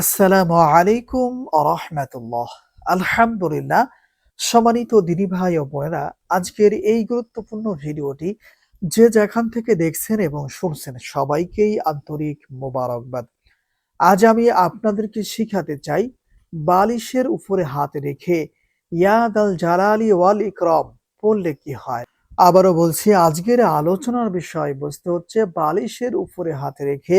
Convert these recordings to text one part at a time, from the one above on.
আসসালামু আলাইকুম আরহামাতুল্লাহ আলহামদুলিল্লাহ, সম্মানিত দিনী ভাই ও বোনেরা, আজকের এই গুরুত্বপূর্ণ ভিডিওটি যে যেখান থেকে দেখছেন এবং শুনছেন সবাইকেই আন্তরিক মোবারকবাদ। আজ আমি আপনাদেরকে শিখাতে চাই বালিশের উপরে হাত রেখে ইয়াদ আল জালালি ওয়াল ইকরম পড়লে কি হয়? আবারও বলছি, আজকের আলোচনার বিষয়বস্তু হচ্ছে বালিশের উপরে হাত রেখে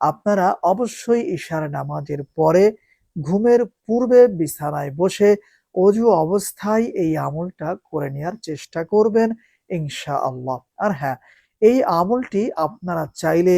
আপনারা অবশ্যই ইশার নামাজের পরে ঘুমের পূর্বে বিছানায় বসে অজু অবস্থায় এই আমলটা করে নেওয়ার চেষ্টা করবেন ইনশা আল্লাহ আর হ্যাঁ এই আমলটি আপনারা চাইলে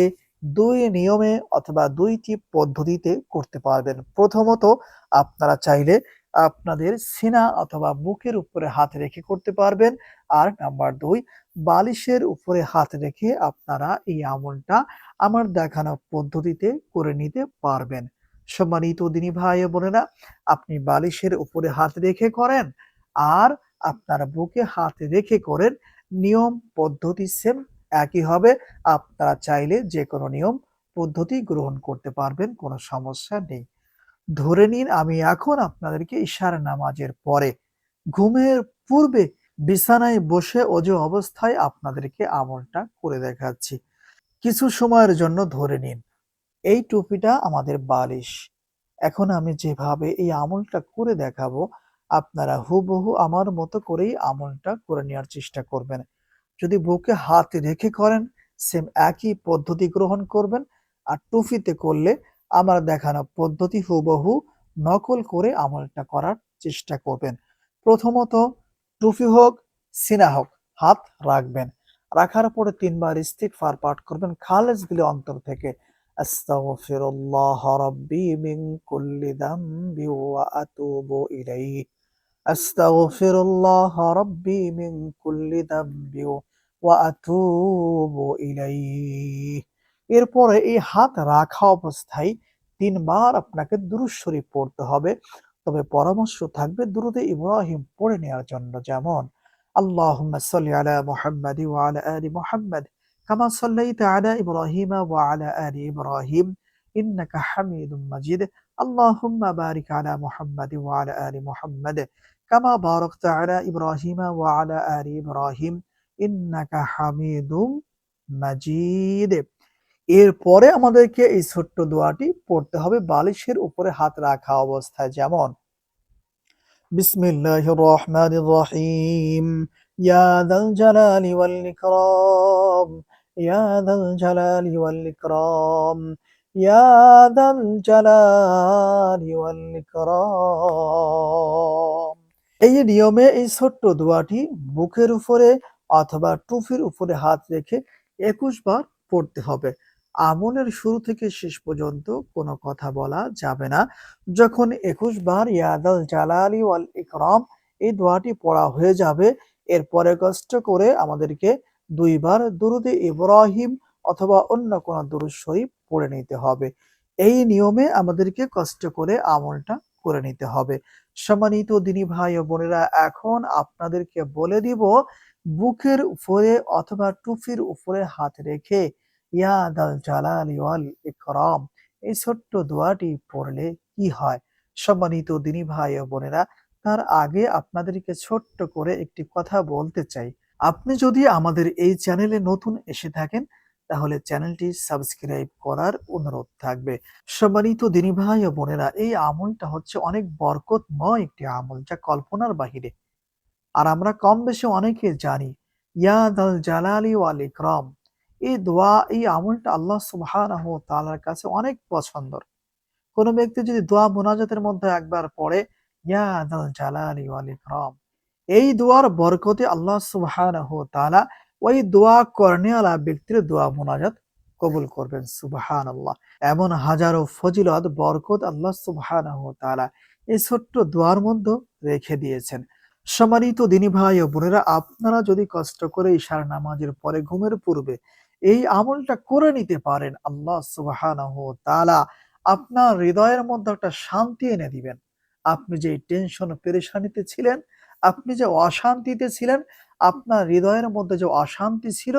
দুই নিয়মে অথবা দুইটি পদ্ধতিতে করতে পারবেন। প্রথমত আপনারা চাইলে আপনাদের সিনা অথবা বুকের উপরে হাত রেখে করতে পারবেন। আর নাম্বার দুই, বালিশের উপরে হাত রেখে আপনারা এই আমলটা আমার দেখানো পদ্ধতিতে করে নিতে পারবেন। সম্মানিত দিনী ভাই বোনেরা, আপনি বালিশের উপরে হাত রেখে করেন আর আপনার বুকে হাত রেখে করেন, নিয়ম পদ্ধতি সেম একই হবে। আপনারা চাইলে যে কোনো নিয়ম পদ্ধতি গ্রহণ করতে পারবেন, কোনো সমস্যা নেই। ধরে নিন আমি এখন আপনাদেরকে ইশারা নামাজের পরে ঘুমের পূর্বে বিছানায় বসে অজু অবস্থায় আপনাদেরকে আমলটা করে দেখাচ্ছি। কিছু সময়ের জন্য ধরে নিন। এই টুপিটা আমাদের বালিশ। এখন আমি যেভাবে এই আমলটা করে দেখাবো, আপনারা হুবহু আমার মতো করেই আমলটা করে নেওয়ার চেষ্টা করবেন। যদি বুকে হাত রেখে করেন সেম একই পদ্ধতি গ্রহণ করবেন। আর টুপিতে করলে আমার দেখানো পদ্ধতি হুবহু নকল করে আমলটা করার চেষ্টা করবেন। প্রথমত টুপি হোক, সিনা হোক, হাত রাখবেন। রাখার পরে তিনবার ইস্তিগফার পাঠ করবেন। খালেজ দিলে অন্তর থেকে আস্তাগফিরুল্লাহ ওয়া এরপরে এই হাত রাখা অবস্থায় তিনবার আপনাকে দুরুদ শরীফ পড়তে হবে। তবে পরামর্শ থাকবে দুরুদ ইব্রাহিম পড়ে নেওয়ার জন্য যেমন, আল্লাহুম্মা সাল্লি আলা মুহাম্মাদ ওয়া আলা আলি মুহাম্মাদ কামা সাল্লাইতা আলা ইব্রাহিম ওয়া আলা আলি ইব্রাহিম ইন্নাকা হামিদুম মাজিদ। আল্লাহুম্মা বারিক আলা মুহাম্মাদ ওয়া আলা আলি মুহাম্মাদ কামা বারাকতা আলা ইব্রাহিম ওয়া আলা আলি ইন্নাকা হামিদুম মাজিদ। এরপরে আমাদেরকে এই ছোট্ট দোয়াটি পড়তে হবে বালিশের উপরে হাত রাখা অবস্থায়। যেমন বিসমিল্লাহ রহমান রহিম ইয়াদাল জালালি ওয়াল ইকরাম ইয়াদাল জালালি ওয়াল ইকরাম ইয়াদাল জালালি ওয়াল ইকরাম। এই নিয়মে এই ছোট্ট দোয়াটি বুকের উপরে অথবা টুফির উপরে হাত রেখে একুশ বার পড়তে হবে। আমলের শুরু থেকে শেষ পর্যন্ত কোনো কথা বলা যাবে না। যখন একুশ বার ইয়াদাল জালালি ওয়াল ইকরাম এই দোয়াটি পড়া হয়ে যাবে এরপরে কষ্ট করে আমাদেরকে দুইবার দুরুদে ইব্রাহিম অথবা অন্য কোনো দুরুদ পড়ে নিতে হবে। এই নিয়মে আমাদেরকে কষ্ট করে আমলটা করে নিতে হবে। সম্মানিত দিনী ভাই ও বোনেরা, এখন আপনাদেরকে বলে দিব, বুকের উপরে অথবা টুপির উপরে হাত রেখে ইয়াদ আল জালালি ওয়াল ইকরাম। এই ছোট্ট দোয়াটি পড়লে কি হয়? সম্মানিত দিনী ভাই ও বোনেরা, তার আগে আপনাদেরকে ছোট্ট করে একটি কথা বলতে চাই। আপনি যদি আমাদের এই চ্যানেলে নতুন এসে থাকেন, তাহলে চ্যানেলটি সাবস্ক্রাইব করার অনুরোধ থাকবে। সম্মানিত দিনী ভাই ও বোনেরা, এই আমলটা হচ্ছে অনেক বরকতময় একটি আমল যা কল্পনার বাহিরে। আর আমরা কম বেশি অনেকে জানি ইয়াদ আল জালালি ওয়াল ইকরাম। এই দোয়া, এই আমলটা আল্লাহ সুবহানাহু ওয়া তাআলার কাছে অনেক পছন্দর। কোন ব্যক্তি যদি দোয়া মোনাজাতের মধ্যে একবার পড়ে জালালি ওয়াল ইকরাম, এই দোয়ার বরকতে আল্লাহ সুবহানাহু তাআলা ওই দোয়া করনেওয়ালা ব্যক্তির দোয়া মোনাজাত কবুল করবেন, সুবহানাল্লাহ। এমন হাজারো ফজিলত, বরকত আল্লাহ সুবহানাহু তাআলা এই ছোট্ট দোয়ার মধ্যে রেখে দিয়েছেন। সম্মানিত দিনী ভাই ও বোনেরা, আপনারা যদি কষ্ট করে ঈশার নামাজের পরে ঘুমের পূর্বে এই আমলটা করে নিতে পারেন। আল্লাহ ওয়া আপনার হৃদয়ের মধ্যে একটা শান্তি এনে দিবেন। আপনি যে টেনশন, পেরেশানিতে ছিলেন, আপনি যে অশান্তিতে ছিলেন, আপনার হৃদয়ের মধ্যে যে অশান্তি ছিল,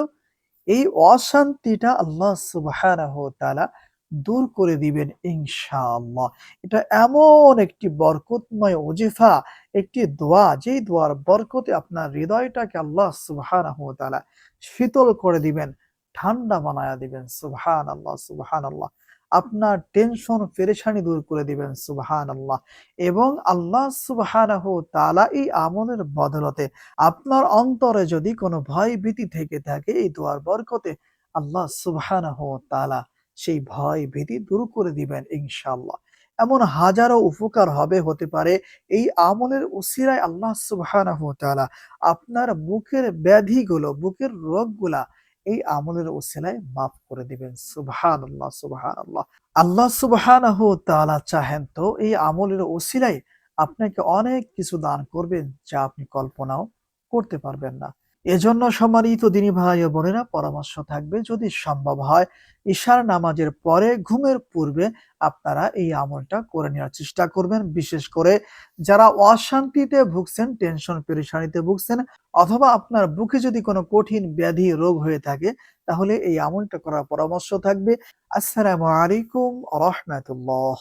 এই অশান্তিটা আল্লাহ সুবহানাহু ওয়া তাআলা দূর করে দিবেন ইনশাআল্লাহ। এটা এমন একটি বরকতময় ওজিফা, একটি দোয়া, যেই দোয়ার বরকতে আপনার হৃদয়টাকে আল্লাহ ওয়া শীতল করে দিবেন। ঠান্ডা বানায়া দিবেন সুবহান আল্লাহ সুবহান আল্লাহ আপনার টেনশন পেরেশানি দূর করে দিবেন সুবহান আল্লাহ এবং আল্লাহ তাআলা এই আমলের বদলতে আপনার অন্তরে যদি কোনো ভয় ভীতি থেকে থাকে, এই দোয়ার বরকতে আল্লাহ তাআলা সেই ভয় ভীতি দূর করে দিবেন, ইনশাআল্লাহ। এমন হাজারো উপকার হবে, হতে পারে এই আমলের উসিরায় আল্লাহ তাআলা আপনার বুকের ব্যাধিগুলো, বুকের রোগগুলা এই আমলের ওসিলায় মাফ করে দিবেন। সুবহান আল্লাহ সুবহান আল্লাহ আল্লাহ সুবহান তালা চাহেন তো এই আমলের ওসিলায় আপনাকে অনেক কিছু দান করবেন যা আপনি কল্পনাও করতে পারবেন না। এজন্য সম্মানিত দিনী ভাই ও বোনেরা, পরামর্শ থাকবে, যদি সম্ভব হয়, ঈশার নামাজের পরে, ঘুমের পূর্বে আপনারা এই আমলটা করে নেওয়ার চেষ্টা করবেন। বিশেষ করে যারা অশান্তিতে ভুগছেন টেনশন পেরেশানিতে ভুগছেন, অথবা আপনার বুকে যদি কোনো কঠিন ব্যাধি রোগ হয়ে থাকে, তাহলে এই আমলটা করার পরামর্শ থাকবে। আসসালামু আলাইকুম রহমতুল্লাহ।